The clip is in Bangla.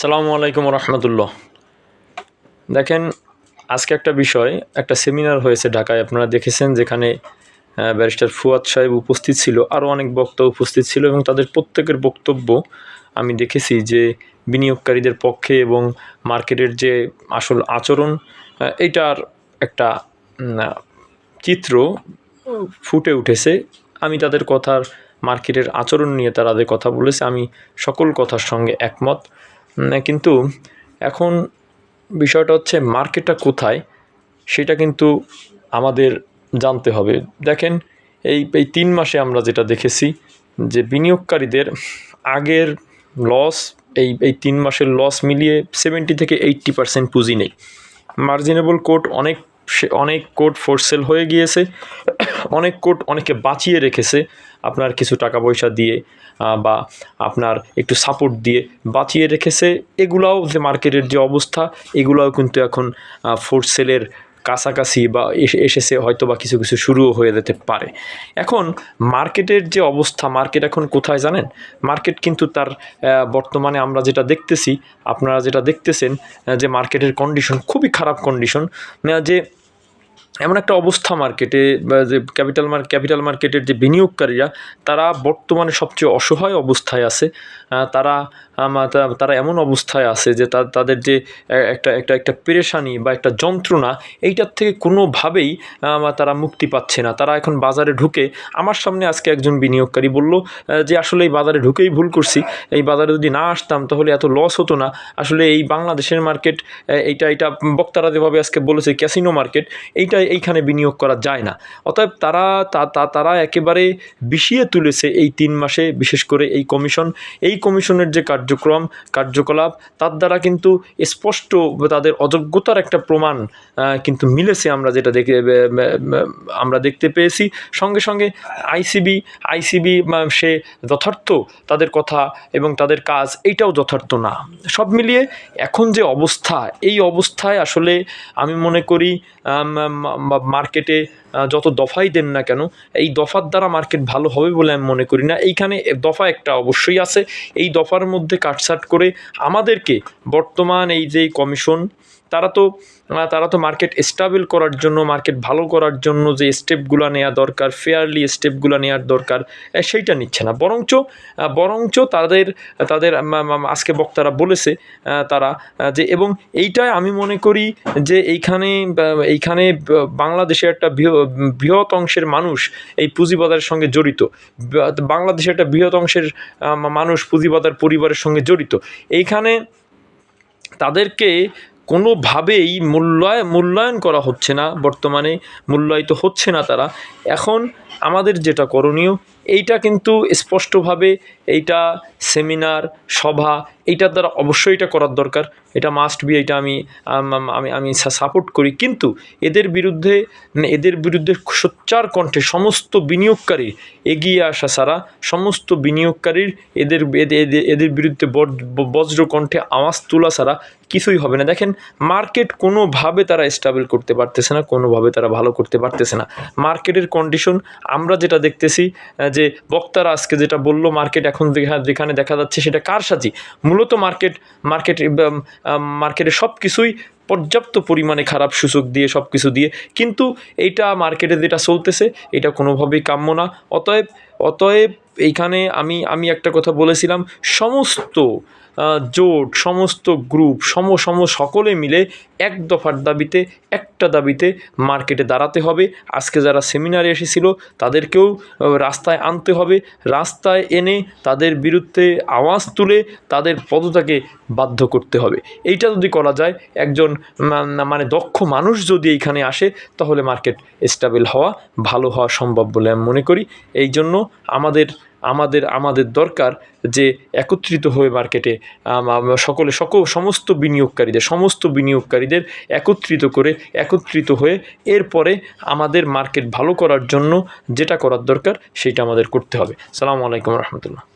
সালামু আলাইকুম রহমতুল্লাহ দেখেন আজকে একটা বিষয় একটা সেমিনার হয়েছে ঢাকায়। আপনারা দেখেছেন যেখানে ব্যারিস্টার ফুয়াদ সাহেব উপস্থিত ছিল আরও অনেক বক্তা উপস্থিত ছিল এবং তাদের প্রত্যেকের বক্তব্য আমি দেখেছি যে বিনিয়োগকারীদের পক্ষে এবং মার্কেটের যে আসল আচরণ আহ, এইটার একটা চিত্র ফুটে উঠেছে। আমি তাদের কথার মার্কেটের আচরণ নিয়ে তাদের কথা বলেছে। আমি সকল কথার সঙ্গে একমত। কিন্তু এখন বিষয়টা হচ্ছে মার্কেটটা কোথায়, সেটা কিন্তু আমাদের জানতে হবে। দেখেন, এই এই তিন মাসে আমরা যেটা দেখেছি যে বিনিয়োগকারীদের আগের লস এই এই তিন মাসের লস মিলিয়ে সেভেন্টি থেকে এইট্টি পার্সেন্ট পুঁজি নেই। মার্জিনেবল কোড অনেক অনেক কোড ফোর সেল হয়ে গিয়েছে। অনেক কোড অনেকে বাঁচিয়ে রেখেছে আপনার কিছু টাকা পয়সা দিয়ে। বা আপনার একটু সাপোর্ট দিয়ে বাঁচিয়ে রেখেছে। এগুলাও যে মার্কেটের যে অবস্থা, এগুলাও কিন্তু এখন ফোর সেলের কাছাকাছি বা এসে- এসেছে হয়তো বা কিছু কিছু শুরুও হয়ে যেতে পারে। এখন মার্কেটের যে অবস্থা মার্কেট এখন কোথায় জানেন? মার্কেট কিন্তু তার বর্তমানে আমরা যেটা দেখতেছি, আপনারা যেটা দেখতেছেন যে মার্কেটের কন্ডিশন খুবই খারাপ কন্ডিশন যে এমন একটা অবস্থা মার্কেটে যে ক্যাপিটাল মার্ক ক্যাপিটাল মার্কেটের যে বিনিয়োগকারীরা, তারা বর্তমানে সবচেয়ে অসহায় অবস্থায় আছে। তারা তারা এমন অবস্থায় আছে যে তাদের যে একটা একটা একটা পেরেশানি বা একটা যন্ত্রণা, এইটার থেকে কোনোভাবেই তারা মুক্তি পাচ্ছে না। তারা এখন বাজারে ঢুকে আমার সামনে আজকে একজন বিনিয়োগকারী বলল যে আসলে এই বাজারে ঢুকেই ভুল করছি, এই বাজারে যদি না আসতাম তাহলে এত লস হতো না। আসলে এই বাংলাদেশের মার্কেট এইটা এটা বক্তারা যেভাবে আজকে বলেছে ক্যাসিনো মার্কেট এইটা এইখানে বিনিয়োগ করা যায় না। অতএব তারা, তা- তারা একেবারে বিষিয়ে তুলেছে এই তিন মাসে, বিশেষ করে এই কমিশন। এই কমিশনের যে কার্যক্রম, কার্যকলাপ, তার দ্বারা কিন্তু স্পষ্ট তাদের অযোগ্যতার একটা প্রমাণ কিন্তু মিলেছে আমরা যেটা দেখে আমরা দেখতে পেয়েছি। সঙ্গে সঙ্গে আইসিবি আইসিবি সে যথার্থ তাদের কথা এবং তাদের কাজ, এইটাও যথার্থ না। সব মিলিয়ে এখন যে অবস্থা, এই অবস্থায় আসলে আমি মনে করি মার্কেটে যত দফাই দেন না কেন, এই দফার দ্বারা মার্কেট ভালো হবে বলে আমি মনে করি না। এইখানে দফা একটা অবশ্যই আছে। এই দফার মধ্যে কাটসাট করে আমাদেরকে বর্তমান এই যে কমিশন তারা তো তারা তো মার্কেট স্টাবেল করার জন্য মার্কেট ভালো করার জন্য যে স্টেপগুলো নেওয়া দরকার ফেয়ারলি স্টেপগুলো নেওয়ার দরকার সেইটা নিচ্ছে না। বরঞ্চ বরঞ্চ তাদের তাদের আজকে বক্তারা বলেছে তারা যে এবং এইটাই আমি মনে করি যে এইখানে এইখানে বাংলাদেশের একটা বৃহ- বৃহৎ অংশের মানুষ এই পুঁজিবাজারের সঙ্গে জড়িত। বাংলাদেশের একটা বৃহৎ অংশের মানুষ পুঁজিবাজার পরিবারের সঙ্গে জড়িত। এইখানে তাদেরকে কোনোভাবেই মূল্যায় মূল্যায়ন করা হচ্ছে না বর্তমানে মূল্যায়িত হচ্ছে না তারা। এখন আমাদের যেটা করণীয়, এইটা কিন্তু স্পষ্টভাবে এইটা সেমিনার সভা, এইটার দ্বারা অবশ্যই এটা করার দরকার। এটা মাস্ট বি এটা আমি, আম- আম- সাপোর্ট করি। কিন্তু এদের বিরুদ্ধে মানে এদের বিরুদ্ধে সোচ্চার কণ্ঠে সমস্ত বিনিয়োগকারী এগিয়ে আসা ছাড়া সমস্ত বিনিয়োগকারীর এদের, এদের- বিরুদ্ধে বজ- বজ্র কণ্ঠে আওয়াজ তোলা ছাড়া কিছুই হবে না। দেখেন মার্কেট কোনোভাবে তারা স্টেবল করতে পারতেছে না, কোনোভাবে তারা ভালো করতে পারতেছে না। মার্কেটের কন্ডিশন আমরা যেটা দেখতেছি যে বক্তারা আজকে যেটা বলল মার্কেট এখন যেখানে দেখা যাচ্ছে সেটা কার সাজি? মূলত মার্কেট মার্কেট মার্কেটে সব কিছুই পর্যাপ্ত পরিমাণে খারাপ সুযোগ দিয়ে সব কিছু দিয়ে, কিন্তু এইটা মার্কেটে যেটা চলতেছে, এটা কোনোভাবেই কাম্য না। অতএব অতএব এইখানে আমি আমি একটা কথা বলেছিলাম, সমস্ত জোট, সমস্ত গ্রুপ, সম সম সকলে মিলে এক দফার দাবিতে, একটা দাবিতে মার্কেটে দাঁড়াতে হবে। আজকে যারা সেমিনারে এসেছিল, তাদেরকেও রাস্তায় আনতে হবে। রাস্তায় এনে তাদের বিরুদ্ধে আওয়াজ তুলে তাদের পদত্যাগে বাধ্য করতে হবে। এইটা যদি করা যায়, একজন মানে দক্ষ মানুষ যদি এইখানে আসে, তাহলে মার্কেট স্টেবল হওয়া, ভালো হওয়া সম্ভব বলে আমি মনে করি। এই জন্য আমাদের আমাদের আমাদের দরকার যে একত্রিত হয়ে মার্কেটে সকলে, সকল, সমস্ত বিনিয়োগকারীদের সমস্ত বিনিয়োগকারীদের একত্রিত করে, একত্রিত হয়ে এরপরে আমাদের মার্কেট ভালো করার জন্য যেটা করার দরকার সেটা আমাদের করতে হবে। সালামু আলাইকুম রহমতুল্লাহ।